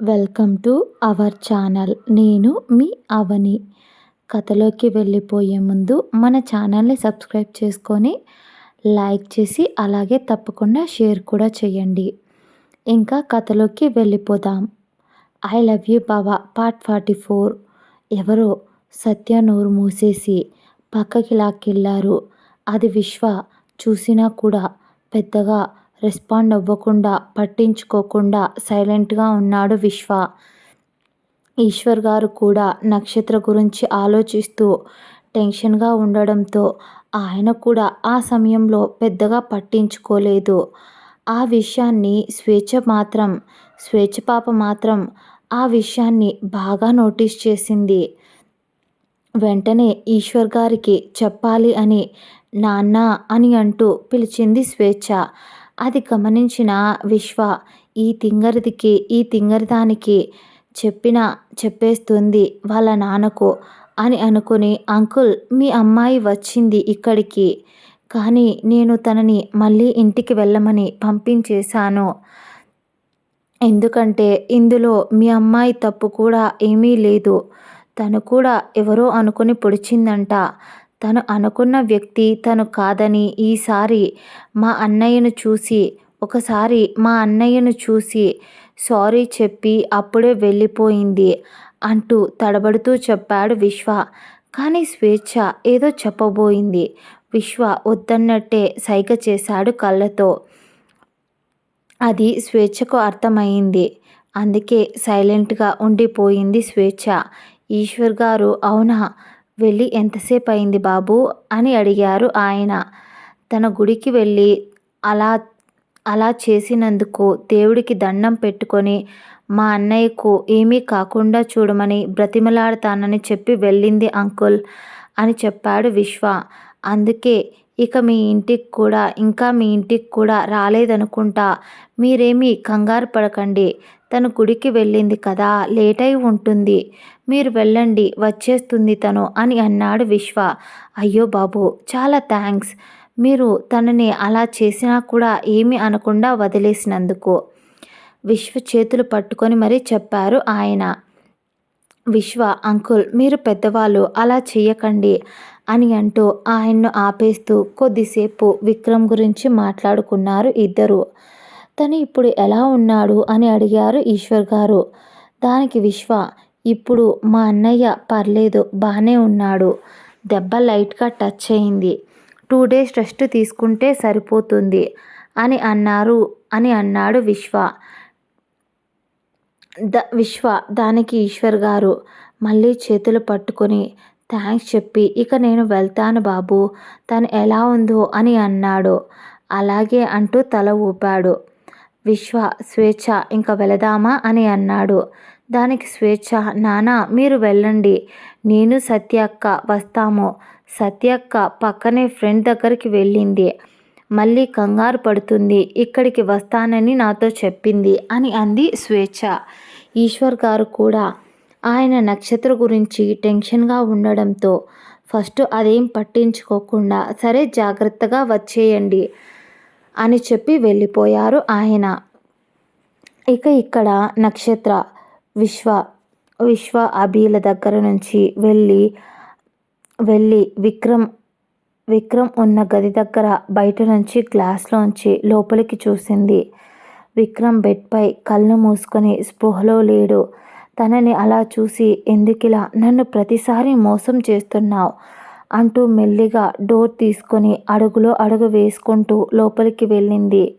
Welcome to our channel. నేను మీ అవని. కథలోకి వెళ్ళిపోయే ముందు మన ఛానల్ని సబ్స్క్రైబ్ చేసుకొని లైక్ చేసి అలాగే తప్పకుండా షేర్ కూడా చేయండి. ఇంకా కథలోకి వెళ్ళిపోదాం. ఐ లవ్ యూ బావా పార్ట్ ఫార్టీ ఫోర్. ఎవరో సత్య నోరు మూసేసి పక్కకి లాక్కెళ్ళారు. అది విశ్వ. చూసినా కూడా పెద్దగా రెస్పాండ్ అవ్వకుండా పట్టించుకోకుండా సైలెంట్గా ఉన్నాడు విశ్వ. ఈశ్వర్ గారు కూడా నక్షత్ర గురించి ఆలోచిస్తూ టెన్షన్గా ఉండడంతో ఆయన కూడా ఆ సమయంలో పెద్దగా పట్టించుకోలేదు. ఆ విషయాన్ని స్వేచ్ఛ మాత్రం స్వేచ్ఛ పాప మాత్రం ఆ విషయాన్ని బాగా నోటీస్ చేసింది. వెంటనే ఈశ్వర్ గారికి చెప్పాలి అని నాన్న అని అంటూ పిలిచింది స్వేచ్ఛ. అది గమనించిన విశ్వ ఈ తింగరిదికి ఈ తింగరిదానికి చెప్పిన చెప్పేస్తుంది వాళ్ళ నాన్నకు అని అనుకుని అంకుల్ మీ అమ్మాయి వచ్చింది ఇక్కడికి కానీ నేను తనని మళ్ళీ ఇంటికి వెళ్ళమని పంపించేశాను. ఎందుకంటే ఇందులో మీ అమ్మాయి తప్పు కూడా ఏమీ లేదు. తను కూడా ఎవరో అనుకుని పొడిచిందంట. తను అనుకున్న వ్యక్తి తను కాదని ఈసారి మా అన్నయ్యను చూసి ఒకసారి మా అన్నయ్యను చూసి సారీ చెప్పి అప్పుడే వెళ్ళిపోయింది అంటూ తడబడుతూ చెప్పాడు విశ్వ. కానీ స్వేచ్ఛ ఏదో చెప్పబోయింది. విశ్వ వద్దన్నట్టే సైగ చేశాడు కళ్ళతో. అది స్వేచ్ఛకు అర్థమైంది. అందుకే సైలెంట్గా ఉండిపోయింది స్వేచ్ఛ. ఈశ్వర్ గారు అవునా? వెళ్ళి ఎంతసేపు అయింది బాబు? అని అడిగారు ఆయన. తన గుడికి వెళ్ళి అలా అలా చేసినందుకు దేవుడికి దండం పెట్టుకొని మా అన్నయ్యకు ఏమీ కాకుండా చూడమని బ్రతిమలాడతానని చెప్పి వెళ్ళింది అంకుల్ అని చెప్పాడు విశ్వ. అందుకే ఇక మీ ఇంటికి కూడా ఇంకా మీ ఇంటికి కూడా రాలేదనుకుంటా. మీరేమీ కంగారు పడకండి. తను గుడికి వెళ్ళింది కదా లేట్ అయి ఉంటుంది. మీరు వెళ్ళండి వచ్చేస్తుంది తను అని అన్నాడు విశ్వ. అయ్యో బాబు చాలా థ్యాంక్స్ మీరు తనని అలా చేసినా కూడా ఏమి అనకుండా వదిలేసినందుకు. విశ్వ చేతులు పట్టుకొని మరీ చెప్పారు ఆయన. విశ్వ అంకుల్ మీరు పెద్దవాళ్ళు అలా చెయ్యకండి అని అంటూ ఆయన్ను ఆపేస్తూ కొద్దిసేపు విక్రమ్ గురించి మాట్లాడుకున్నారు ఇద్దరు. తను ఇప్పుడు ఎలా ఉన్నాడు అని అడిగారు ఈశ్వర్ గారు. దానికి విశ్వ ఇప్పుడు మా అన్నయ్య పర్లేదు బాగానే ఉన్నాడు. దెబ్బ లైట్గా టచ్ అయింది. టూ డేస్ రెస్ట్ తీసుకుంటే సరిపోతుంది అని అన్నారు అని అన్నాడు విశ్వ. ద విశ్వ దానికి ఈశ్వర్ గారు మళ్ళీ చేతులు పట్టుకొని థ్యాంక్స్ చెప్పి ఇక నేను వెళ్తాను బాబు తను ఎలా ఉందో అని అన్నాడు. అలాగే అంటూ తల ఊపాడు. విశ్వ స్వేచ్ఛ ఇంకా వెళదామా అని అన్నాడు. దానికి స్వేచ్ఛ నానా మీరు వెళ్ళండి. నేను సత్యక్క వస్తాము. సత్యక్క పక్కనే ఫ్రెండ్ దగ్గరికి వెళ్ళింది. మళ్ళీ కంగారు పడుతుంది. ఇక్కడికి వస్తానని నాతో చెప్పింది అని అంది స్వేచ్ఛ. ఈశ్వర్ గారు కూడా ఆయన నక్షత్ర గురించి టెన్షన్గా ఉండడంతో ఫస్ట్ అదేం పట్టించుకోకుండా సరే జాగ్రత్తగా వచ్చేయండి. అని చెప్పి వెళ్ళిపోయారు ఆయన. ఇక ఇక్కడ నక్షత్ర విశ్వ విశ్వ అభిల దగ్గర నుంచి వెళ్ళి వెళ్ళి విక్రమ్ విక్రమ్ ఉన్న గది దగ్గర బయట నుంచి గ్లాస్లోంచి లోపలికి చూసింది. విక్రమ్ బెడ్పై కళ్ళు మూసుకొని స్పృహలో లేడు. తనని అలా చూసి ఎందుకిలా నన్ను ప్రతిసారి మోసం చేస్తున్నావు? అంటూ మెల్లిగా డోర్ తీసుకొని అడుగులో అడుగు వేసుకుంటూ లోపలికి వెళ్ళింది.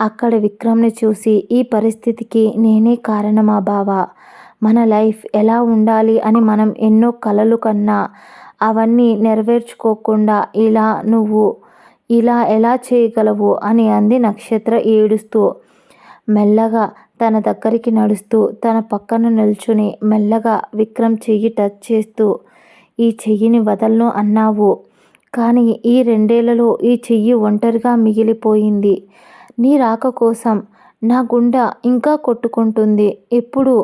అక్కడ విక్రమ్ని చూసి ఈ పరిస్థితికి నేనే కారణమా బావా? మన లైఫ్ ఎలా ఉండాలి అని మనం ఎన్నో కలలు కన్నా అవన్నీ నెరవేర్చుకోకుండా ఇలా నువ్వు ఇలా ఎలా చేయగలవు అని అంది నక్షత్ర ఏడుస్తూ. మెల్లగా తన దగ్గరికి నడుస్తూ తన పక్కన నిల్చుని మెల్లగా విక్రమ్ చెయ్యి టచ్ చేస్తూ ఈ చెయ్యిని వదలను అన్నావు. కానీ ఈ రెండేళ్ళలో ఈ చెయ్యి ఒంటరిగా మిగిలిపోయింది. నీ రాక కోసం నా గుండె ఇంకా కొట్టుకుంటుంది. ఎప్పుడు?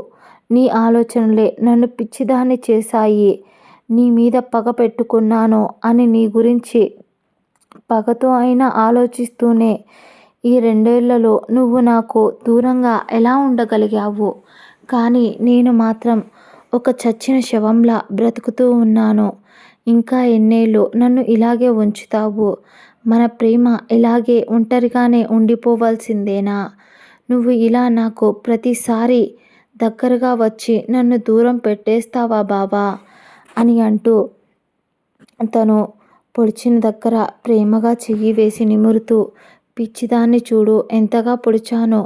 నీ ఆలోచనలే నన్ను పిచ్చిదాన్ని చేశాయి. నీ మీద పగ పెట్టుకున్నాను అని నీ గురించి పగతో అయినా ఆలోచిస్తూనే ఈ రెండేళ్ళలో నువ్వు నాకు దూరంగా ఎలా ఉండగలిగావు? కానీ నేను మాత్రం ఒక చచ్చిన శవంలా బ్రతుకుతూ ఉన్నాను. ఇంకా ఎన్నేళ్ళు నన్ను ఇలాగే ఉంచుతావు. మన ప్రేమ ఇలాగే ఒంటరిగానే ఉండిపోవాల్సిందేనా? నువ్వు ఇలా నాకు ప్రతిసారి దగ్గరగా వచ్చి నన్ను దూరం పెట్టేస్తావా బావా? అని అంటూ తను పొడిచిన దగ్గర ప్రేమగా చెయ్యి వేసి నిమురుతూ పిచ్చిదాన్ని చూడు ఎంతగా పొడిచానో.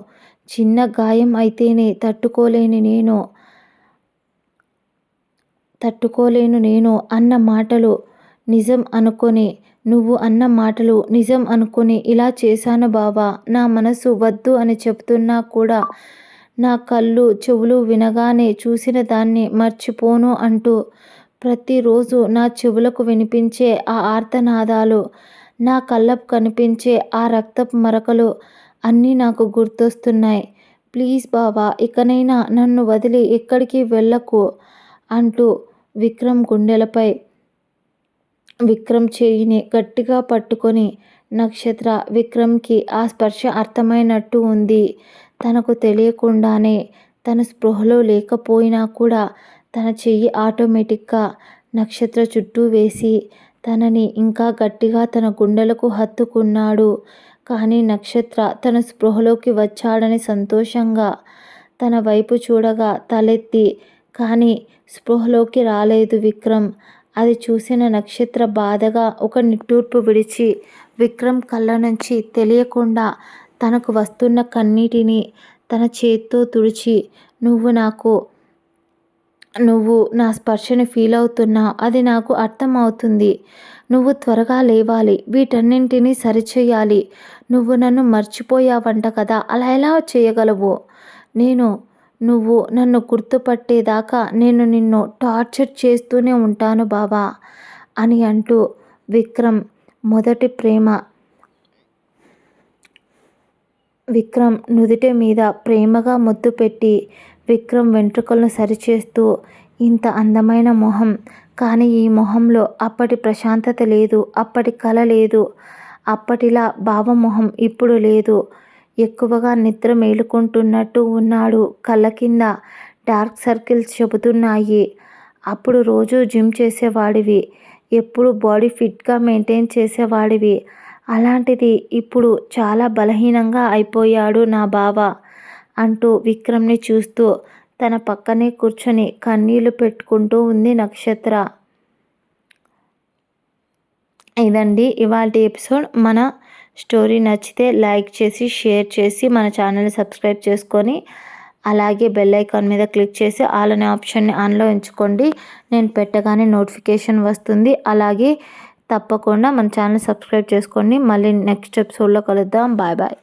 చిన్న గాయం అయితేనే తట్టుకోలేని నేను. తట్టుకోలేను నేను అన్న మాటలు నిజం అనుకొని నువ్వు అన్న మాటలు నిజం అనుకుని ఇలా చేశాను బావా. నా మనసు వద్దు అని చెప్తున్నా కూడా నా కళ్ళు చెవులు వినగానే చూసిన దాన్ని మర్చిపోను అంటూ ప్రతిరోజు నా చెవులకు వినిపించే ఆ ఆర్తనాదాలు నా కళ్ళకు కనిపించే ఆ రక్తపు మరకలు అన్నీ నాకు గుర్తొస్తున్నాయి. ప్లీజ్ బావా ఇకనైనా నన్ను వదిలి ఎక్కడికి వెళ్ళకు అంటూ విక్రమ్ గుండెలపై. విక్రమ్ చేయిని గట్టిగా పట్టుకొని నక్షత్ర విక్రమ్కి ఆ స్పర్శ అర్థమైనట్టు ఉంది. తనకు తెలియకుండానే తన స్పృహలో లేకపోయినా కూడా తన చెయ్యి ఆటోమేటిక్గా నక్షత్ర చుట్టూ వేసి తనని ఇంకా గట్టిగా తన గుండెలకు హత్తుకున్నాడు. కానీ నక్షత్ర తన స్పృహలోకి వచ్చాడని సంతోషంగా తన వైపు చూడగా తలెత్తి కానీ స్పృహలోకి రాలేదు విక్రమ్. అది చూసిన నక్షత్ర బాధగా ఒక నిట్టూర్పు విడిచి విక్రమ్ కళ్ళ నుంచి తెలియకుండా తనకు వస్తున్న కన్నీటిని తన చేత్తో తుడిచి నువ్వు నాకు నువ్వు నా స్పర్శని ఫీల్ అవుతున్నా అది నాకు అర్థమవుతుంది. నువ్వు త్వరగా లేవాలి వీటన్నింటినీ సరిచేయాలి. నువ్వు నన్ను మర్చిపోయావంట కదా అలా ఎలా చేయగలవు? నేను నువ్వు నన్ను గుర్తుపట్టేదాకా నేను నిన్ను టార్చర్ చేస్తూనే ఉంటాను బావా అని అంటూ విక్రమ్ మొదటి ప్రేమ విక్రమ్ నుదుటి మీద ప్రేమగా ముద్దు పెట్టి విక్రమ్ వెంట్రుకలను సరిచేస్తూ ఇంత అందమైన మొహం. కానీ ఈ మొహంలో అప్పటి ప్రశాంతత లేదు అప్పటి కళ లేదు అప్పటిలా భావమొహం ఇప్పుడు లేదు. ఎక్కువగా నిద్ర మేలుకుంటున్నట్టు ఉన్నాడు కళ్ళ కింద డార్క్ సర్కిల్స్ చెబుతున్నాయి. అప్పుడు రోజు జిమ్ చేసేవాడివి. ఎప్పుడు బాడీ ఫిట్గా మెయింటైన్ చేసేవాడివి. అలాంటిది ఇప్పుడు చాలా బలహీనంగా అయిపోయాడు నా బావ అంటూ విక్రమ్ని చూస్తూ తన పక్కనే కూర్చొని కన్నీళ్ళు పెట్టుకుంటూ ఉంది నక్షత్ర. ఇదండి ఇవాళ ఎపిసోడ్. మన స్టోరీ నచ్చితే లైక్ చేసి షేర్ చేసి మన ఛానల్ని సబ్స్క్రైబ్ చేసుకొని అలాగే బెల్ ఐకాన్ మీద క్లిక్ చేసి ఆల్ అనే ఆప్షన్ని ఆన్లో ఉంచుకోండి నేను పెట్టగానే నోటిఫికేషన్ వస్తుంది. అలాగే తప్పకుండా మన ఛానల్ సబ్స్క్రైబ్ చేసుకోండి. మళ్ళీ నెక్స్ట్ ఎపిసోడ్లో కలుద్దాం. Bye bye.